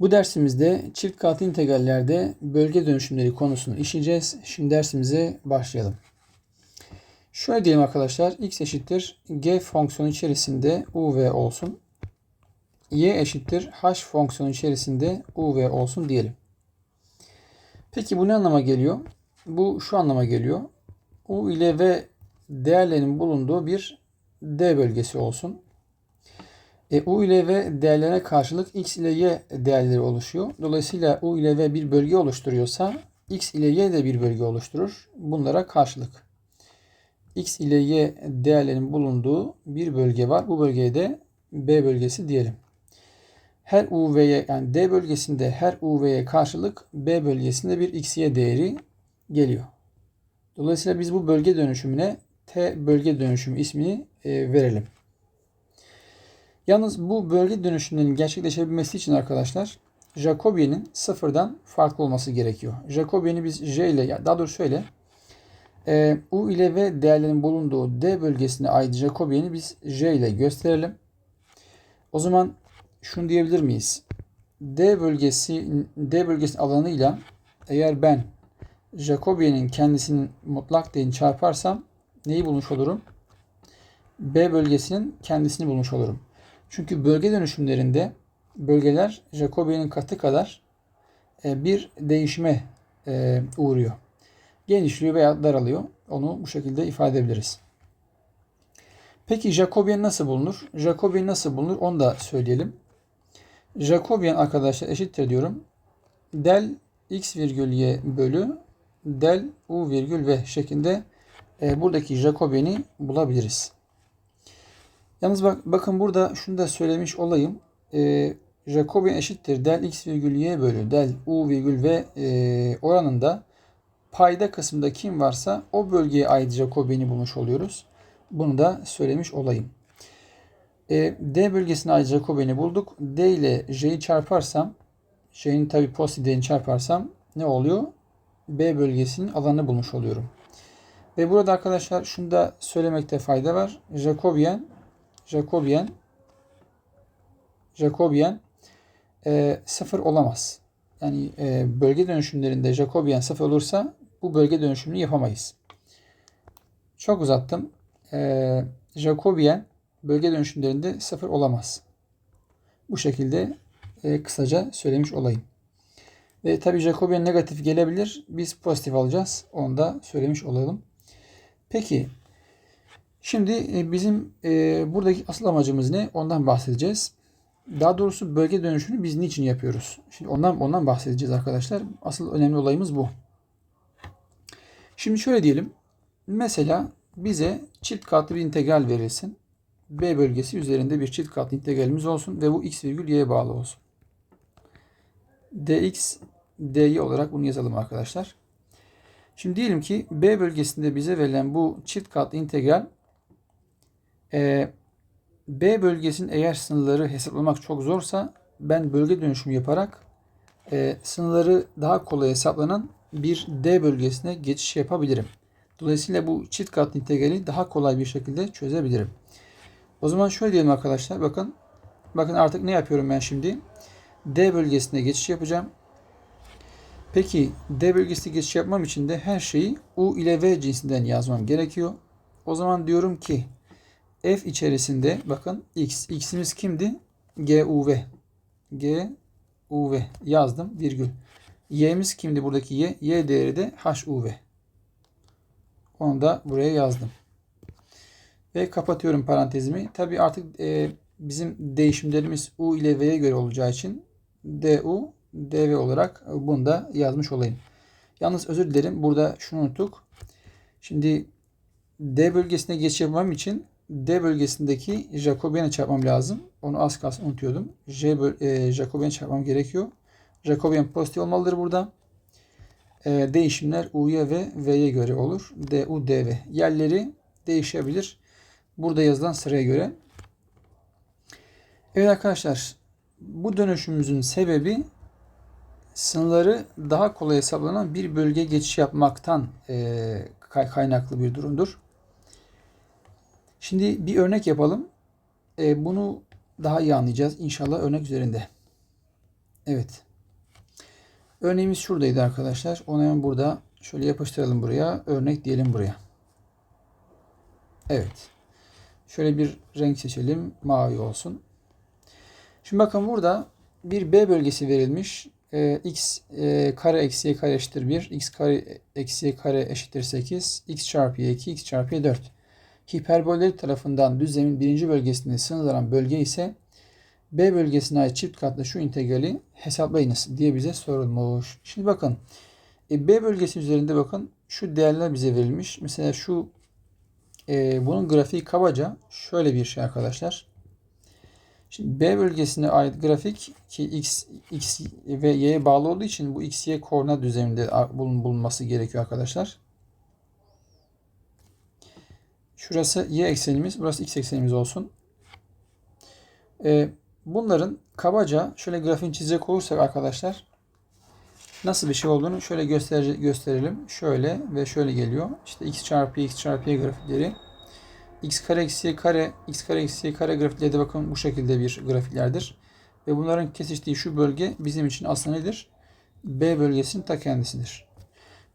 Bu dersimizde çift katlı integrallerde bölge dönüşümleri konusunu işleyeceğiz. Şimdi dersimize başlayalım. Şöyle diyelim arkadaşlar. x eşittir g fonksiyonu içerisinde u v olsun. y eşittir h fonksiyonu içerisinde u v olsun diyelim. Peki bu ne anlama geliyor? Bu şu anlama geliyor. u ile v değerlerinin bulunduğu bir d bölgesi olsun. E, u ile v değerlerine karşılık x ile y değerleri oluşuyor. Dolayısıyla u ile v bir bölge oluşturuyorsa x ile y de bir bölge oluşturur. Bunlara karşılık. x ile y değerlerinin bulunduğu bir bölge var. Bu bölgeye de b bölgesi diyelim. Her u v'ye yani d bölgesinde her u v'ye karşılık b bölgesinde bir x y değeri geliyor. Dolayısıyla biz bu bölge dönüşümüne t bölge dönüşümü ismini e, verelim. Yalnız bu bölge dönüşümlerinin gerçekleşebilmesi için arkadaşlar Jacobian'in sıfırdan farklı olması gerekiyor. Jacobian'i biz J ile daha doğrusu şöyle e, U ile V değerlerinin bulunduğu D bölgesine ait Jacobian'i biz J ile gösterelim. O zaman şunu diyebilir miyiz? D bölgesi D bölgesi alanıyla eğer ben Jacobian'in kendisinin mutlak değerini çarparsam neyi bulmuş olurum? B bölgesinin kendisini bulmuş olurum. Çünkü bölge dönüşümlerinde bölgeler Jacobian'in katı kadar e, bir değişime e, uğruyor. Genişliyor veya daralıyor. Onu bu şekilde ifade edebiliriz. Peki Jacobian nasıl bulunur? Jacobian nasıl bulunur onu da söyleyelim. Jacobian arkadaşlar eşittir diyorum. Del x virgül y bölü del u virgül v şeklinde e, buradaki Jacobian'i bulabiliriz. Yalnız bak, bakın burada şunu da söylemiş olayım. E, Jacobian eşittir del x virgül y bölü del u virgül v e, oranında payda kısmında kim varsa o bölgeye ait Jacobian'i bulmuş oluyoruz. Bunu da söylemiş olayım. E, D bölgesine ait Jacobian'i bulduk. D ile J'yi çarparsam J'nin tabi pozitif değerini çarparsam ne oluyor? B bölgesinin alanını bulmuş oluyorum. Ve burada arkadaşlar şunu da söylemekte fayda var. Jacobian Jacobian Jacobian e, sıfır olamaz. Yani e, bölge dönüşümlerinde Jacobian sıfır olursa bu bölge dönüşümünü yapamayız. Çok uzattım. E, Jacobian bölge dönüşümlerinde sıfır olamaz. Bu şekilde e, kısaca söylemiş olayım. Ve tabi Jacobian negatif gelebilir. Biz pozitif alacağız. Onu da söylemiş olalım. Peki Şimdi e, bizim e, buradaki asıl amacımız ne? Ondan bahsedeceğiz. Daha doğrusu bölge dönüşünü biz niçin yapıyoruz? Şimdi ondan ondan bahsedeceğiz arkadaşlar. Asıl önemli olayımız bu. Şimdi şöyle diyelim. Mesela bize çift katlı bir integral verilsin. B bölgesi üzerinde bir çift katlı integralimiz olsun ve bu x virgül y'ye bağlı olsun. dx dy olarak bunu yazalım arkadaşlar. Şimdi diyelim ki B bölgesinde bize verilen bu çift katlı integral e, B bölgesinin eğer sınırları hesaplamak çok zorsa ben bölge dönüşümü yaparak e, sınırları daha kolay hesaplanan bir D bölgesine geçiş yapabilirim. Dolayısıyla bu çift katlı integrali daha kolay bir şekilde çözebilirim. O zaman şöyle diyelim arkadaşlar. Bakın bakın artık ne yapıyorum ben şimdi? D bölgesine geçiş yapacağım. Peki D bölgesine geçiş yapmam için de her şeyi U ile V cinsinden yazmam gerekiyor. O zaman diyorum ki f içerisinde bakın x. x'imiz kimdi? g u v. g u v yazdım virgül. y'miz kimdi buradaki y? y değeri de h u v. Onu da buraya yazdım. Ve kapatıyorum parantezimi. Tabi artık e, bizim değişimlerimiz u ile v'ye göre olacağı için du dv olarak bunu da yazmış olayım. Yalnız özür dilerim. Burada şunu unuttuk. Şimdi D bölgesine yapmam için D bölgesindeki Jacobian'ı çarpmam lazım. Onu az kalsın unutuyordum. J e, Jacobian'ı çarpmam gerekiyor. Jacobian pozitif olmalıdır burada. E, değişimler U'ya ve V'ye göre olur. D, U, D, V. Yerleri değişebilir. Burada yazılan sıraya göre. Evet arkadaşlar. Bu dönüşümümüzün sebebi sınırları daha kolay hesaplanan bir bölge geçiş yapmaktan e, kaynaklı bir durumdur. Şimdi bir örnek yapalım. E, bunu daha iyi anlayacağız inşallah örnek üzerinde. Evet. Örneğimiz şuradaydı arkadaşlar. Onu hemen burada şöyle yapıştıralım buraya. Örnek diyelim buraya. Evet. Şöyle bir renk seçelim. Mavi olsun. Şimdi bakın burada bir B bölgesi verilmiş. Ee, x e, kare eksi y kare eşittir 1. x kare eksi y kare eşittir 8. x çarpı y 2. x çarpı y 4. Hiperbolleri tarafından düzlemin birinci bölgesinde sınırlanan bölge ise B bölgesine ait çift katlı şu integrali hesaplayınız diye bize sorulmuş. Şimdi bakın e, B bölgesi üzerinde bakın şu değerler bize verilmiş. Mesela şu e, bunun grafiği kabaca şöyle bir şey arkadaşlar. Şimdi B bölgesine ait grafik ki x, x ve y'ye bağlı olduğu için bu x, y koordinat düzleminde bulun, bulunması gerekiyor arkadaşlar. Şurası y eksenimiz, burası x eksenimiz olsun. Ee, bunların kabaca şöyle grafiğini çizecek olursak arkadaşlar nasıl bir şey olduğunu şöyle göster gösterelim. Şöyle ve şöyle geliyor. İşte x çarpı x çarpı y grafikleri x kare eksi kare, x kare eksi kare grafikleri de bakın bu şekilde bir grafiklerdir. Ve bunların kesiştiği şu bölge bizim için aslında nedir? B bölgesinin ta kendisidir.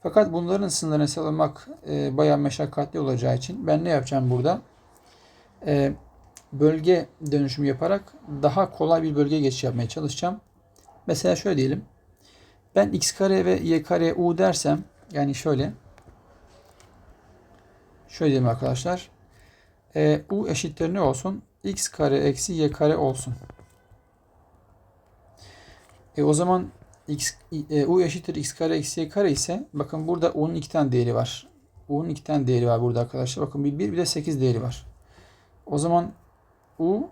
Fakat bunların sınırlarını sağlamak e, bayağı meşakkatli olacağı için ben ne yapacağım burada? E, bölge dönüşümü yaparak daha kolay bir bölge geçiş yapmaya çalışacağım. Mesela şöyle diyelim. Ben x kare ve y kare u dersem yani şöyle şöyle diyelim arkadaşlar. E, u eşittir ne olsun? x kare eksi y kare olsun. E, o zaman x, e, u eşittir x kare eksi y kare ise bakın burada u'nun iki tane değeri var. u'nun iki tane değeri var burada arkadaşlar. Bakın bir, bir, bir de 8 değeri var. O zaman u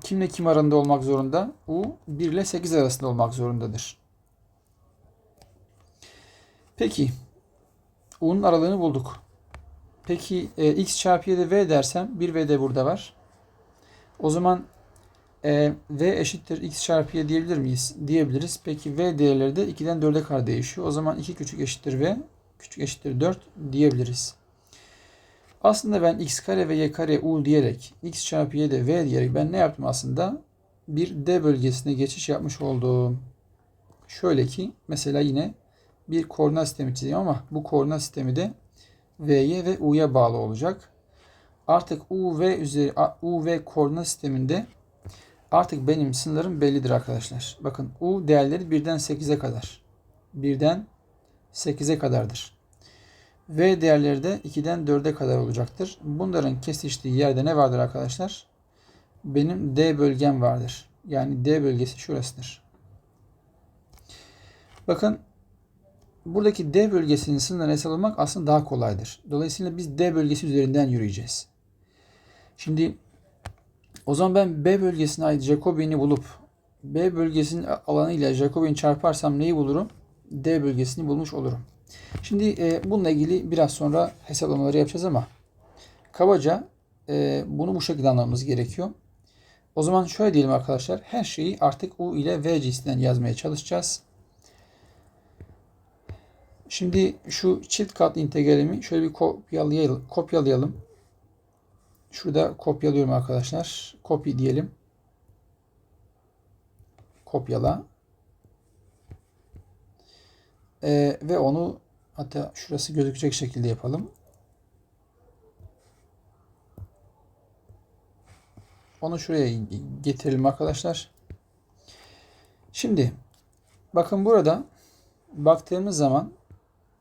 kimle kim arasında olmak zorunda? u 1 ile 8 arasında olmak zorundadır. Peki u'nun aralığını bulduk. Peki e, x çarpı y'de v dersem 1 v de burada var. O zaman e, v eşittir x çarpı y diyebilir miyiz? Diyebiliriz. Peki v değerleri de 2'den 4'e kadar değişiyor. O zaman 2 küçük eşittir v küçük eşittir 4 diyebiliriz. Aslında ben x kare ve y kare u diyerek x çarpı y de v diyerek ben ne yaptım aslında? Bir d bölgesine geçiş yapmış oldum. Şöyle ki mesela yine bir koordinat sistemi çizeyim ama bu koordinat sistemi de V'ye ve U'ya bağlı olacak. Artık U ve üzeri U ve koordinat sisteminde artık benim sınırlarım bellidir arkadaşlar. Bakın U değerleri 1'den 8'e kadar. 1'den 8'e kadardır. V değerleri de 2'den 4'e kadar olacaktır. Bunların kesiştiği yerde ne vardır arkadaşlar? Benim D bölgem vardır. Yani D bölgesi şurasıdır. Bakın buradaki D bölgesinin sınırını hesaplamak aslında daha kolaydır. Dolayısıyla biz D bölgesi üzerinden yürüyeceğiz. Şimdi o zaman ben B bölgesine ait Jacobian'i bulup B bölgesinin alanıyla Jacobian çarparsam neyi bulurum? D bölgesini bulmuş olurum. Şimdi e, bununla ilgili biraz sonra hesaplamaları yapacağız ama kabaca e, bunu bu şekilde anlamamız gerekiyor. O zaman şöyle diyelim arkadaşlar. Her şeyi artık U ile V cinsinden yazmaya çalışacağız. Şimdi şu çift katlı integralimi şöyle bir kopyalayalım. kopyalayalım. Şurada kopyalıyorum arkadaşlar. Copy diyelim. Kopyala. Ee, ve onu hatta şurası gözükecek şekilde yapalım. Onu şuraya getirelim arkadaşlar. Şimdi bakın burada baktığımız zaman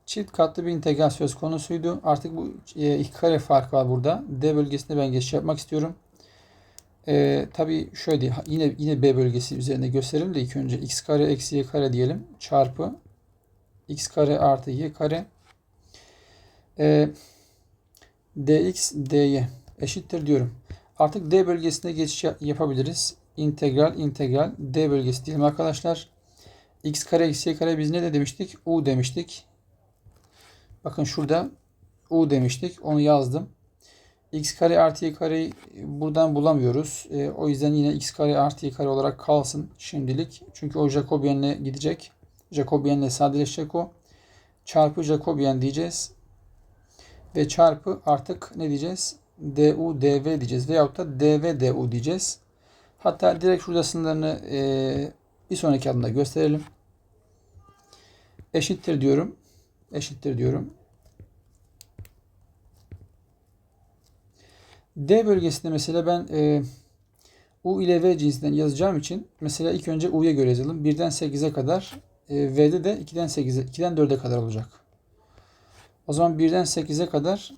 çift katlı bir integral söz konusuydu. Artık bu e, iki kare fark var burada. D bölgesinde ben geçiş yapmak istiyorum. E, Tabi şöyle yine yine B bölgesi üzerinde gösterelim de ilk önce x kare eksi y kare diyelim. Çarpı x kare artı y kare. E, dx dy eşittir diyorum. Artık D bölgesine geçiş yapabiliriz. İntegral integral D bölgesi diyelim arkadaşlar. x kare eksi y kare biz ne de demiştik? u demiştik. Bakın şurada u demiştik. Onu yazdım. x kare artı y kareyi buradan bulamıyoruz. E, o yüzden yine x kare artı y kare olarak kalsın şimdilik. Çünkü o Jacobian'le gidecek. Jacobian'le sadeleşecek o. Çarpı Jacobian diyeceğiz. Ve çarpı artık ne diyeceğiz? du dv diyeceğiz. Veyahut da dv du diyeceğiz. Hatta direkt şurada sınırlarını e, Bir sonraki adımda gösterelim. Eşittir diyorum. Eşittir diyorum. D bölgesinde mesela ben e, U ile V cinsinden yazacağım için mesela ilk önce U'ya göre yazalım. 1'den 8'e kadar e, V'de de 2'den 8'e 2'den 4'e kadar olacak. O zaman 1'den 8'e kadar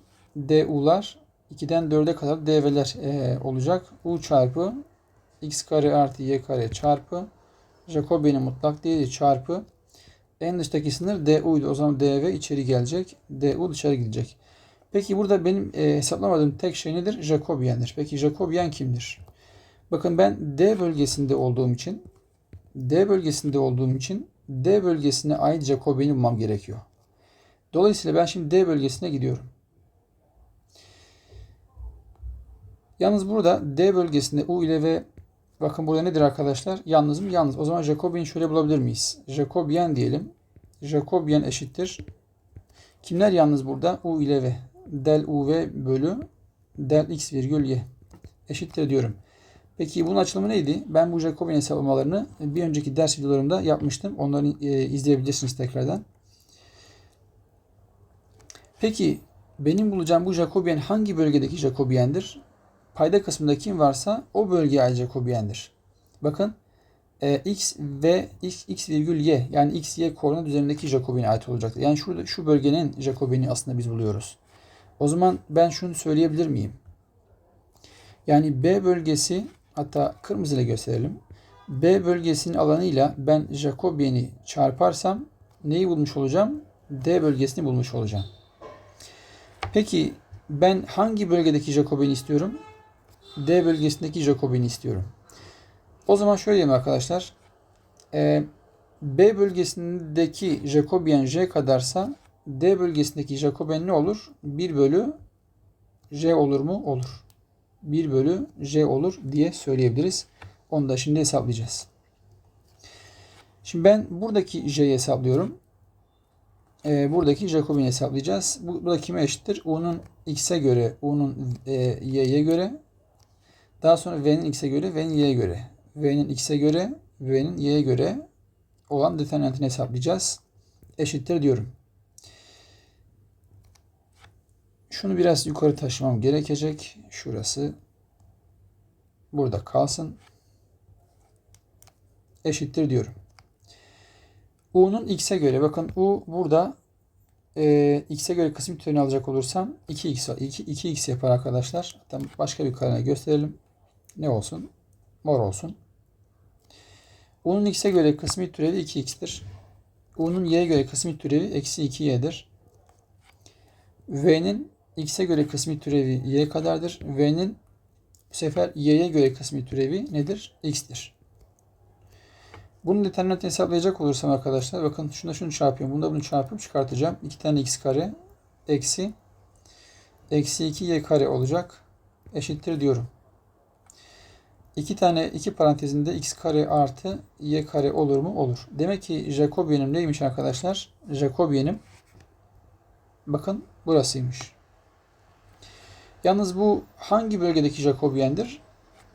DU'lar 2'den 4'e kadar DV'ler e, olacak. U çarpı x kare artı y kare çarpı Jacobi'nin mutlak değeri çarpı en dıştaki sınır DU'ydu. O zaman DV içeri gelecek. DU dışarı gidecek. Peki burada benim e, hesaplamadığım tek şey nedir? Jacobian'dir. Peki Jacobian kimdir? Bakın ben D bölgesinde olduğum için D bölgesinde olduğum için D bölgesine ait Jacobian'i bulmam gerekiyor. Dolayısıyla ben şimdi D bölgesine gidiyorum. Yalnız burada D bölgesinde U ile V bakın burada nedir arkadaşlar? Yalnız mı? Yalnız. O zaman Jacobian şöyle bulabilir miyiz? Jacobian diyelim. Jacobian eşittir. Kimler yalnız burada? U ile V. Del U V bölü del X virgül Y. Eşittir diyorum. Peki bunun açılımı neydi? Ben bu Jacobian hesaplamalarını bir önceki ders videolarımda yapmıştım. Onları e, izleyebilirsiniz tekrardan. Peki benim bulacağım bu Jacobian hangi bölgedeki Jacobian'dir? Payda kısmında kim varsa o bölgeye ait Jacobian'dir. Bakın e, x ve x, x virgül y yani x y koordinat üzerindeki Jacobian'e ait olacaktır. Yani şu, şu bölgenin Jacobian'i aslında biz buluyoruz. O zaman ben şunu söyleyebilir miyim? Yani B bölgesi hatta kırmızı ile gösterelim. B bölgesinin alanıyla ben Jacobian'i çarparsam neyi bulmuş olacağım? D bölgesini bulmuş olacağım. Peki ben hangi bölgedeki Jacobian'i istiyorum? D bölgesindeki Jacobian'i istiyorum. O zaman şöyle diyeyim arkadaşlar. Ee, B bölgesindeki Jacobian J kadarsa D bölgesindeki Jacobian ne olur? 1 bölü J olur mu? Olur. 1 bölü J olur diye söyleyebiliriz. Onu da şimdi hesaplayacağız. Şimdi ben buradaki J'yi hesaplıyorum. Ee, buradaki Jacobian'i hesaplayacağız. Bu, burada kime eşittir? U'nun x'e göre, U'nun e, y'ye göre. Daha sonra V'nin x'e göre, V'nin y'ye göre. V'nin x'e göre, V'nin y'ye göre olan determinantını hesaplayacağız. Eşittir diyorum. Şunu biraz yukarı taşımam gerekecek. Şurası burada kalsın. Eşittir diyorum. U'nun x'e göre bakın U burada e, x'e göre kısım türünü alacak olursam 2x 2, 2x yapar arkadaşlar. Hatta başka bir karene gösterelim. Ne olsun? Mor olsun. U'nun x'e göre kısmi türevi 2x'tir. U'nun y'ye göre kısmi türevi eksi 2y'dir. V'nin x'e göre kısmi türevi y kadardır. V'nin bu sefer y'ye göre kısmi türevi nedir? x'tir. Bunun determinantını hesaplayacak olursam arkadaşlar bakın şunda şunu çarpıyorum. Bunda bunu çarpıp çıkartacağım. 2 tane x kare eksi eksi 2 y kare olacak. Eşittir diyorum. 2 tane 2 parantezinde x kare artı y kare olur mu? Olur. Demek ki Jacobian'ım neymiş arkadaşlar? Jacobian'ım bakın burasıymış. Yalnız bu hangi bölgedeki Jacobian'dir?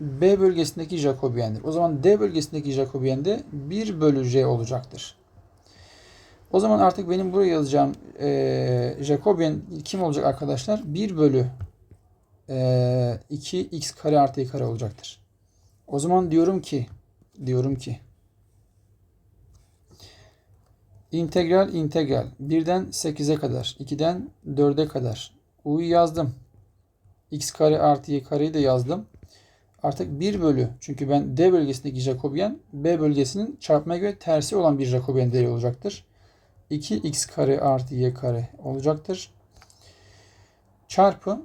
B bölgesindeki Jacobian'dir. O zaman D bölgesindeki Jacobian'de 1 bölü J olacaktır. O zaman artık benim buraya yazacağım e, Jacobian kim olacak arkadaşlar? 1 bölü e, 2 x kare artı y kare olacaktır. O zaman diyorum ki diyorum ki integral integral 1'den 8'e kadar 2'den 4'e kadar u'yu yazdım. x kare artı y kareyi de yazdım. Artık 1 bölü çünkü ben D bölgesindeki Jacobian B bölgesinin çarpmaya göre tersi olan bir Jacobian değeri olacaktır. 2x kare artı y kare olacaktır. Çarpı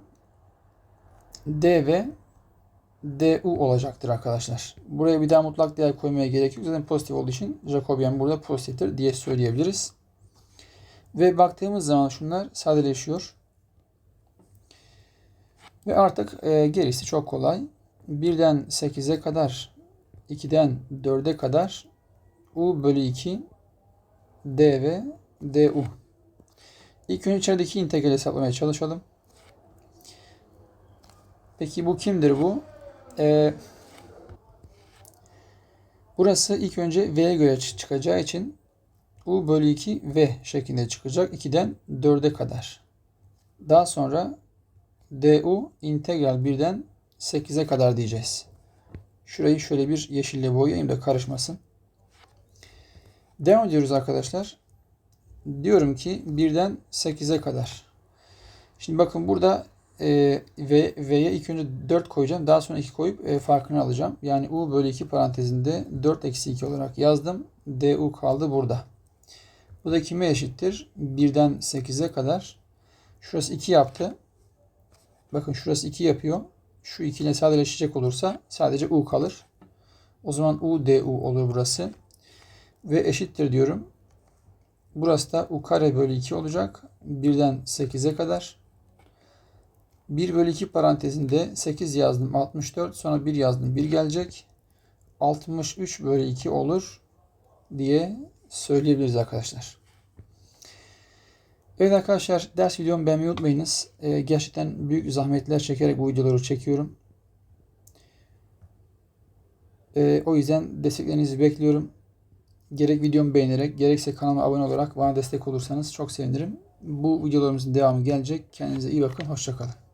D ve DU olacaktır arkadaşlar. Buraya bir daha mutlak değer koymaya gerek yok. Zaten pozitif olduğu için Jacobian burada pozitiftir diye söyleyebiliriz. Ve baktığımız zaman şunlar sadeleşiyor. Ve artık e, gerisi çok kolay. 1'den 8'e kadar 2'den 4'e kadar U bölü 2 D ve DU. İlk önce içerideki integral hesaplamaya çalışalım. Peki bu kimdir bu? Ee, Burası ilk önce V'ye göre çı- çıkacağı için U bölü 2 V şeklinde çıkacak. 2'den 4'e kadar. Daha sonra du integral 1'den 8'e kadar diyeceğiz. Şurayı şöyle bir yeşille boyayayım da karışmasın. Devam ediyoruz arkadaşlar. Diyorum ki 1'den 8'e kadar. Şimdi bakın burada e, v, V'ye ilk önce 4 koyacağım. Daha sonra 2 koyup e, farkını alacağım. Yani U bölü 2 parantezinde 4 eksi 2 olarak yazdım. DU kaldı burada. Bu da kime eşittir? 1'den 8'e kadar. Şurası 2 yaptı. Bakın şurası 2 yapıyor. Şu 2 ile sadeleşecek olursa sadece U kalır. O zaman U DU olur burası. Ve eşittir diyorum. Burası da U kare bölü 2 olacak. 1'den 8'e kadar. 1 bölü 2 parantezinde 8 yazdım 64 sonra 1 yazdım 1 gelecek. 63 bölü 2 olur diye söyleyebiliriz arkadaşlar. Evet arkadaşlar ders videomu beğenmeyi unutmayınız. Ee, gerçekten büyük zahmetler çekerek bu videoları çekiyorum. Ee, o yüzden desteklerinizi bekliyorum. Gerek videomu beğenerek gerekse kanalıma abone olarak bana destek olursanız çok sevinirim. Bu videolarımızın devamı gelecek. Kendinize iyi bakın. Hoşçakalın.